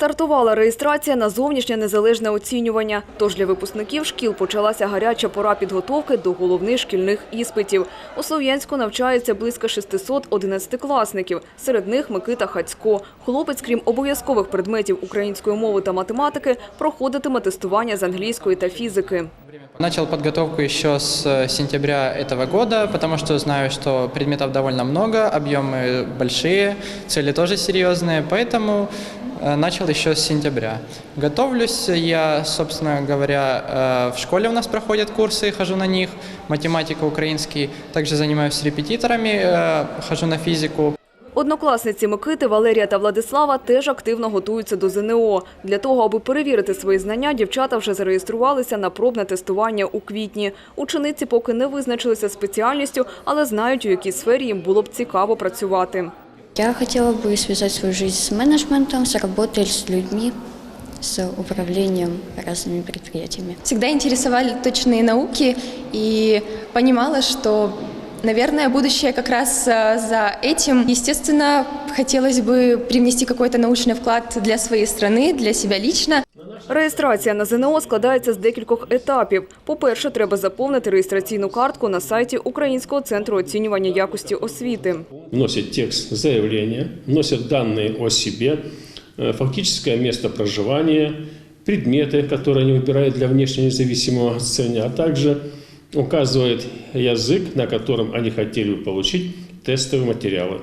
Стартувала реєстрація на зовнішнє незалежне оцінювання. Тож для випускників шкіл почалася гаряча пора підготовки до головних шкільних іспитів. У Слов'янську навчається близько 600 одинадцятикласників. Серед них Микита Хацько. Хлопець, крім обов'язкових предметів української мови та математики, проходитиме тестування з англійської та фізики. Начал подготовку еще с э, сентября этого года, потому что знаю, что предметов довольно много, объемы большие, цели тоже серьезные, поэтому э, начал еще с сентября. Готовлюсь я, собственно говоря, э, в школе у нас проходят курсы, хожу на них, математика, украинский, также занимаюсь репетиторами, хожу на физику. Однокласниці Микити, Валерія та Владислава теж активно готуються до ЗНО. Для того, аби перевірити свої знання, дівчата вже зареєструвалися на пробне тестування у квітні. Учениці поки не визначилися спеціальністю, але знають, у якій сфері їм було б цікаво працювати. Я хотела бы связать свою жизнь с менеджментом, с работой с людьми, с управлением разными предприятиями. Всегда интересовали точные науки и понимала, что, наверное, будущее как раз э, за этим. Естественно, хотелось бы привнести какой-то научный вклад для своей страны, для себя лично. Реєстрація на ЗНО складається з декількох етапів. По-перше, треба заповнити реєстраційну картку на сайті Українського центру оцінювання якості освіти. вносят текст заявления, вносят данные о себе, э, фактическое место проживания, предметы, которые они выбирают для внешне независимого оценивания, а также указывают язык, на котором они хотели бы получить тестовые материалы.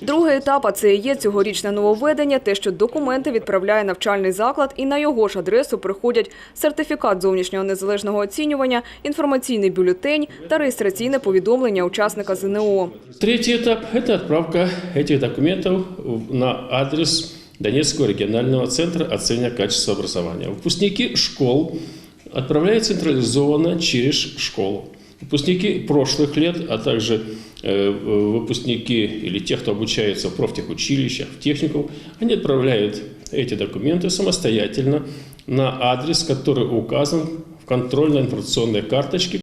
Другий етап, а це і є цьогорічне нововведення, те, що документи відправляє навчальний заклад і на його ж адресу приходять сертифікат зовнішнього незалежного оцінювання, інформаційний бюлетень та реєстраційне повідомлення учасника ЗНО. Третий этап – это отправка этих документов в- на адрес Донецкого регионального центра оценивания качества образования. Выпускники школ отправляют централизованно через школу. Выпускники прошлых лет, а также э, выпускники или те, кто обучается в профтехучилищах, в техникум, они отправляют эти документы самостоятельно на адрес, который указан в контрольно-информационной карточке,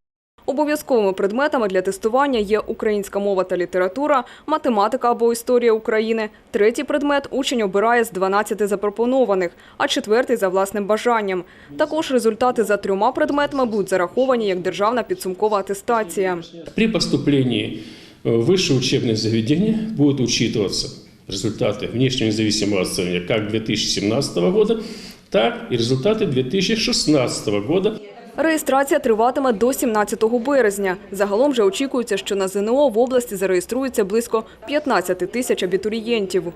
Обов'язковими предметами для тестування є українська мова та література, математика або історія України. Третій предмет учень обирає з 12 запропонованих, а четвертий за власним бажанням. Також результати за трьома предметами будуть зараховані як державна підсумкова атестація. При поступлении в высшее учебное заведение будут учитываться результаты внешнего независимого оценивания как 2017 года, так и результаты 2016 года. Реєстрація триватиме до 17 березня. Загалом вже очікується, що на ЗНО в області зареєструється близько 15 тисяч абітурієнтів.